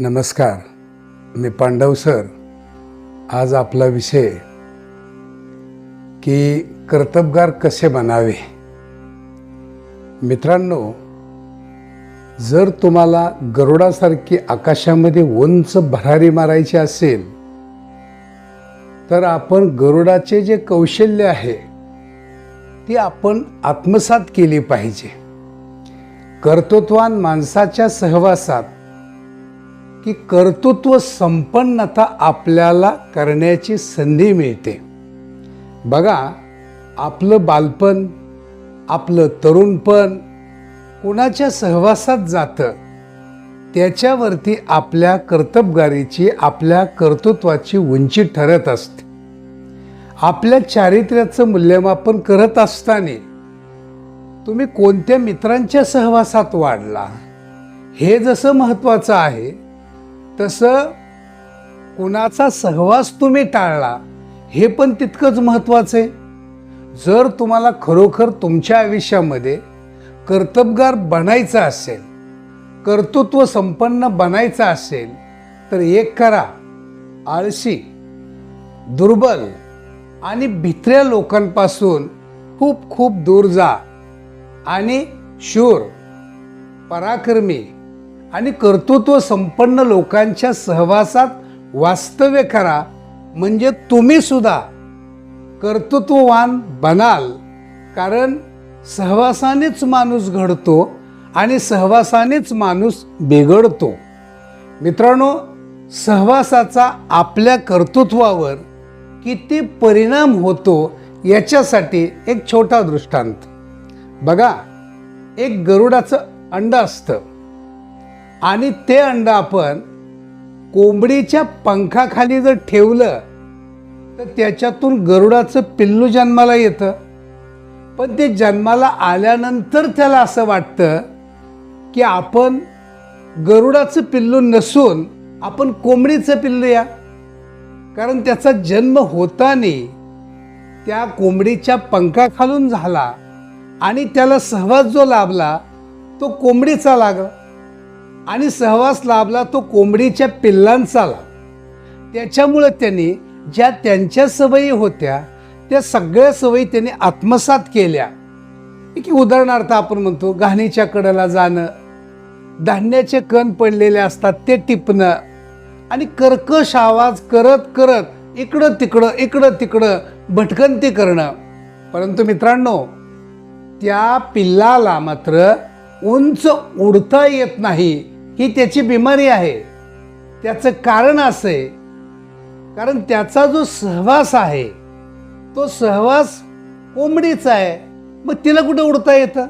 नमस्कार. मी पांडव सर. आज आपला विषय की कर्तबगार कसे बनावे? मित्रांनो जर तुम्हाला गरुडासारखी आकाशामध्ये उंच भरारी मारायची असेल तर आपण गरुडाचे जे कौशल्य आहे ती आपण आत्मसात केली पाहिजे. कर्तृत्वान माणसाच्या सहवासात की कर्तृत्व संपन्नता आपल्याला करण्याची संधी मिळते. बघा आपलं बालपण आपलं तरुणपण कुणाच्या सहवासात जातं? त्याच्यावरती आपल्या कर्तबगारीची आपल्या कर्तृत्वाची उंची ठरत असते. आपल्या चारित्र्याचं मूल्यमापन करत असताना तुम्ही कोणत्या मित्रांच्या सहवासात वाढला? हे जसं महत्त्वाचं आहे तसं कुणाचा सहवास तुम्ही टाळला हे पण तितकंच महत्त्वाचं आहे. जर तुम्हाला खरोखर तुमच्या आयुष्यामध्ये कर्तबगार बनायचं असेल कर्तृत्व संपन्न बनायचं असेल तर एक करा आळशी दुर्बल आणि भित्र्या लोकांपासून खूप खूप दूर जा आणि शूर पराक्रमी आणि कर्तृत्व संपन्न लोकांच्या सहवासात वास्तव्य करा. म्हणजे तुम्ही सुद्धा कर्तृत्ववान बनाल. कारण सहवासानेच माणूस घडतो आणि सहवासानेच माणूस बिघडतो. मित्रांनो सहवासाचा आपल्या कर्तृत्वावर किती परिणाम होतो याच्यासाठी एक छोटा दृष्टांत. बघा एक गरुडाचं अंड असतं. आणि ते अंड आपण कोंबडीच्या पंखाखाली जर ठेवलं तर त्याच्यातून गरुडाचं पिल्लू जन्माला येतं. पण ते जन्माला आल्यानंतर त्याला असं वाटतं की आपण गरुडाचं पिल्लू नसून आपण कोंबडीचं पिल्लू या. कारण त्याचा जन्म होताना त्या कोंबडीच्या पंखाखालून झाला आणि त्याला सहवास जो लाभला तो कोंबडीचा लागला. आणि सहवास लाभला तो कोंबडीच्या पिल्लांचा लाभ त्याच्यामुळं त्यांनी ज्या त्यांच्या सवयी होत्या त्या सगळ्या सवयी त्यांनी आत्मसात केल्या. की उदाहरणार्थ आपण म्हणतो घाणीच्या कडेला जाणं धान्याचे कण पडलेले असतात ते टिपणं आणि कर्कश आवाज करत करत इकडं तिकडं इकडं तिकडं भटकंती करणं. परंतु मित्रांनो त्या पिल्लाला मात्र उंच उडता येत नाही. ही त्याची बिमारी आहे. त्याचं कारण असं आहे कारण त्याचा जो सहवास आहे तो सहवास कोंबडीचा आहे. मग तिला कुठं उडता येतं?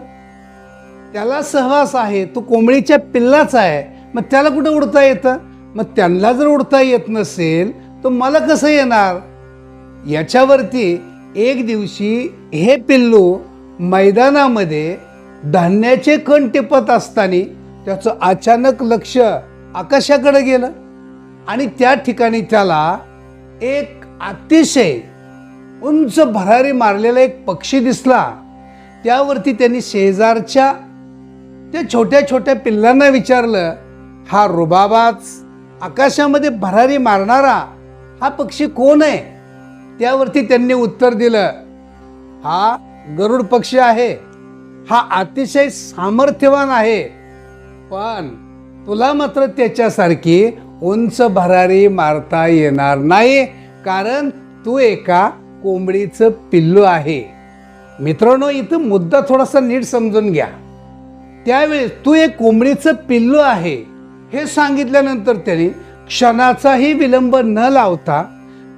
त्याला सहवास आहे तो कोंबडीच्या पिल्लाचा आहे. मग त्याला कुठं उडता येतं? मग त्यांना जर उडता येत नसेल तर मला कसं येणार? याच्यावरती एक दिवशी हे पिल्लू मैदानामध्ये धान्याचे कण टिपत असताना त्याचं अचानक लक्ष आकाशाकडे गेलं आणि त्या ठिकाणी त्याला एक अतिशय उंच भरारी मारलेला एक पक्षी दिसला. त्यावरती त्यांनी शेजारच्या त्या छोट्या छोट्या पिल्लांना विचारलं हा रुबाबाच आकाशामध्ये भरारी मारणारा हा पक्षी कोण आहे? त्यावरती त्यांनी उत्तर दिलं हा गरुड पक्षी आहे. हा अतिशय सामर्थ्यवान आहे. पण तुला मात्र त्याच्यासारखी उंच भरारी मारता येणार नाही कारण तू एका कोंबडीचं पिल्लू आहे. मित्रांनो इथं मुद्दा थोडासा नीट समजून घ्या. त्यावेळेस तू एक कोंबडीचं पिल्लू आहे हे सांगितल्यानंतर त्याने क्षणाचाही विलंब न लावता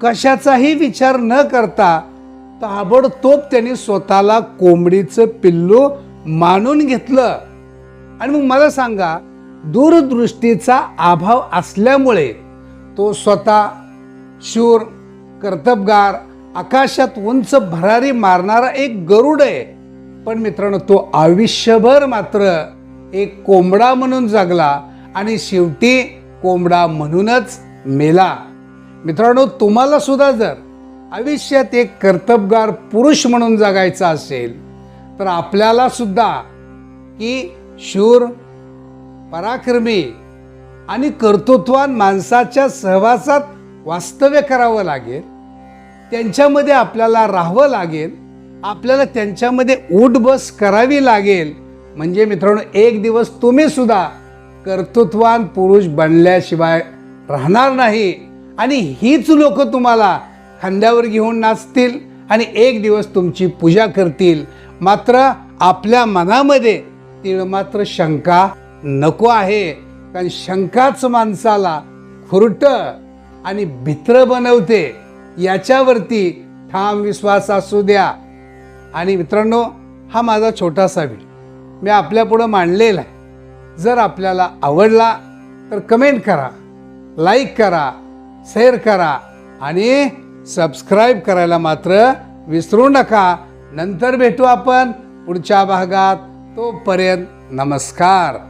कशाचाही विचार न करता ताबडतोब त्याने स्वतःला कोंबडीचं पिल्लू मानून घेतलं. आणि मग मला सांगा दूरदृष्टीचा अभाव असल्यामुळे तो स्वतः शूर कर्तबगार आकाशात उंच भरारी मारणारा एक गरुड आहे. पण मित्रांनो तो आयुष्यभर मात्र एक कोंबडा म्हणून जगला आणि शेवटी कोंबडा म्हणूनच मेला. मित्रांनो तुम्हाला सुद्धा जर आयुष्यात एक कर्तबगार पुरुष म्हणून जगायचा असेल तर आपल्याला सुद्धा की शूर पराक्रमी आणि कर्तृत्वान माणसाच्या सहवासात वास्तव्य करावं लागेल त्यांच्यामध्ये आपल्याला राहावं लागेल आपल्याला त्यांच्यामध्ये उठबस करावी लागेल. म्हणजे मित्रांनो एक दिवस तुम्ही सुद्धा कर्तृत्वान पुरुष बनल्याशिवाय राहणार नाही. आणि हीच लोक तुम्हाला खांद्यावर घेऊन नाचतील आणि एक दिवस तुमची पूजा करतील. मात्र आपल्या मनामध्ये तिळ मात्र शंका नको आहे. कारण शंकाच माणसाला खुरट आणि भित्र बनवते याच्यावरती ठाम विश्वास असू द्या. आणि मित्रांनो हा माझा छोटासा व्हिडिओ. मी आपल्यापुढं मांडलेला आहे. जर आपल्याला आवडला तर कमेंट करा लाईक करा शेअर करा आणि सबस्क्राईब करायला मात्र विसरू नका. नंतर भेटू आपण पुढच्या भागात. तोपर्यंत नमस्कार.